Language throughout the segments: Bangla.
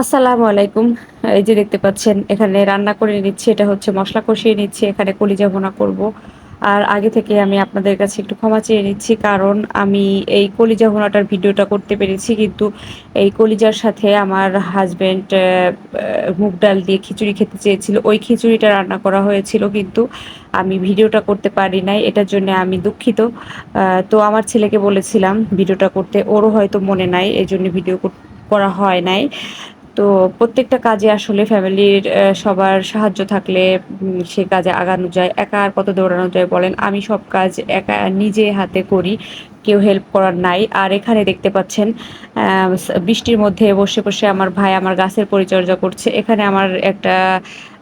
আসসালামু আলাইকুম। এই যে দেখতে পাচ্ছেন, এখানে রান্না করে নিচ্ছি, এটা হচ্ছে মশলা কষিয়ে নিচ্ছি, এখানে কলিজা ভোনা করব। আর আগে থেকে আমি আপনাদের কাছে একটু ক্ষমা চেয়ে নিচ্ছি, কারণ আমি এই কলিজা ভুনাটার ভিডিওটা করতে পেরেছি, কিন্তু এই কলিজার সাথে আমার হাজব্যান্ড মুগ ডাল দিয়ে খিচুড়ি খেতে চেয়েছিল। ওই খিচুড়িটা রান্না করা হয়েছিল, কিন্তু আমি ভিডিওটা করতে পারি নাই, এটার জন্য আমি দুঃখিত। তো আমার ছেলেকে বলেছিলাম, ভিডিওটা করতে। ওরও হয়তো মনে নাই এই জন্য ভিডিও করা হয় নাই। তো প্রত্যেকটা কাজে আসলে ফ্যামিলির সবার সাহায্য থাকলে সে কাজে আগানো যায়। একা আর কত দৌড়ানো যায় বলেন? আমি সব কাজ একা নিজে হাতে করি, কেউ হেল্প করার নাই। আর এখানে দেখতে পাচ্ছেন বৃষ্টির মধ্যে বসে বসে আমার ভাই আমার গাছের পরিচর্যা করছে। এখানে আমার একটা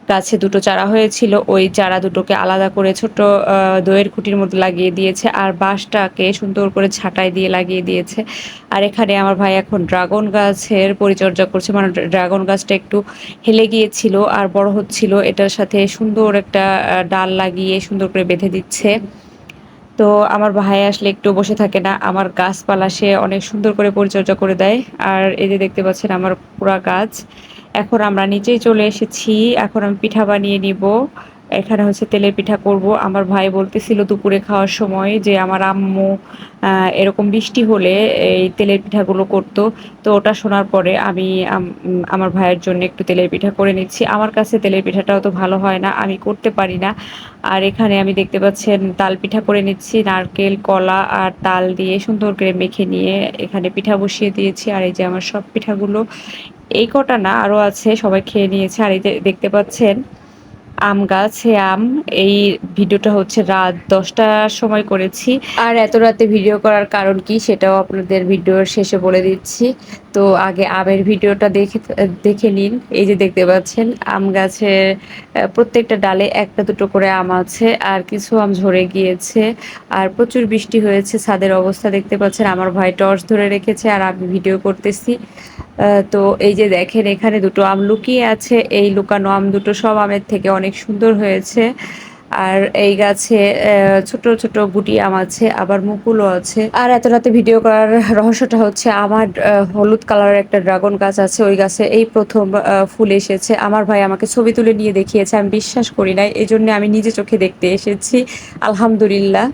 গাছে দুটো চারা হয়েছিল, ওই চারা দুটোকে আলাদা করে ছোট দইয়ের খুঁটির মধ্যে লাগিয়ে দিয়েছে আর বাঁশটাকে সুন্দর করে ছাটাই দিয়ে লাগিয়ে দিয়েছে। আর এখানে আমার ভাই এখন ড্রাগন গাছের পরিচর্যা করছে মানে ড্রাগন গাছটা একটু হেলে গিয়েছিল আর বড় হচ্ছিল, এটার সাথে সুন্দর একটা ডাল লাগিয়ে সুন্দর করে বেঁধে দিচ্ছে। তো আমার ভাই আসলে একটু বসে থাকে না, আমার গাছপালা সে অনেক সুন্দর করে পরিচর্যা করে দেয়। আর এই যে দেখতে পাচ্ছেন আমার পুরা গাছ এখন আমরা নিচেই চলে এসেছি। এখন আমি পিঠা বানিয়ে নিব। এখানে হচ্ছে তেলের পিঠা করব। আমার ভাই বলতেছিল দুপুরে খাওয়ার সময় যে আমার আম্মু এরকম বৃষ্টি হলে এই তেলের পিঠাগুলো করতো। তো ওটা শোনার পরে আমি আমার ভাইয়ের জন্য একটু তেলের পিঠা করে নিচ্ছি। আমার কাছে তেলের পিঠাটাও তো ভালো হয় না, আমি করতে পারি না। আর এখানে আমি দেখতে পাচ্ছেন তাল পিঠা করে নিচ্ছি, নারকেল, কলা আর তাল দিয়ে সুন্দর করে মেখে নিয়ে এখানে পিঠা বসিয়ে দিয়েছি। আর এই যে আমার সব পিঠাগুলো এই কটা না আরও আছে সবাই খেয়ে নিয়েছে। আর এই দেখতে পাচ্ছেন আম গাছে আম, এই ভিডিওটা হচ্ছে রাত দশটার সময় করেছি। আর এত রাতে ভিডিও করার কারণ কি সেটাও আপনাদের ভিডিওর শেষে বলে দিচ্ছি। তো আগে আমের ভিডিওটা দেখে দেখে নিন। এই যে দেখতে পাচ্ছেন, আম গাছের প্রত্যেকটা ডালে একটা দুটো করে আম আছে, আর কিছু আম ঝরে গিয়েছে, আর প্রচুর বৃষ্টি হয়েছে, ছাদের অবস্থা দেখতে পাচ্ছেন। আমার ভাই টর্চ ধরে রেখেছে, আর আমি ভিডিও করতেছি। তো এই যে দেখেন, এখানে দুটো আম লুকিয়ে আছে, এই লুকানো আম দুটো সব আমের থেকে অনেক সুন্দর হয়েছে। আর এই গাছে ছোট ছোট গুটি আম আছে, আবার মুকুলও আছে। আর এত রাতে ভিডিও করার রহস্যটা হচ্ছে, আমার হলুদ কালারের একটা ড্রাগন গাছ আছে, ওই গাছে এই প্রথম ফুল এসেছে। আমার ভাই আমাকে ছবি তুলে নিয়ে দেখিয়েছে, আমি বিশ্বাস করি নাই এই জন্য আমি নিজে চোখে দেখতে এসেছি। আলহামদুলিল্লাহ।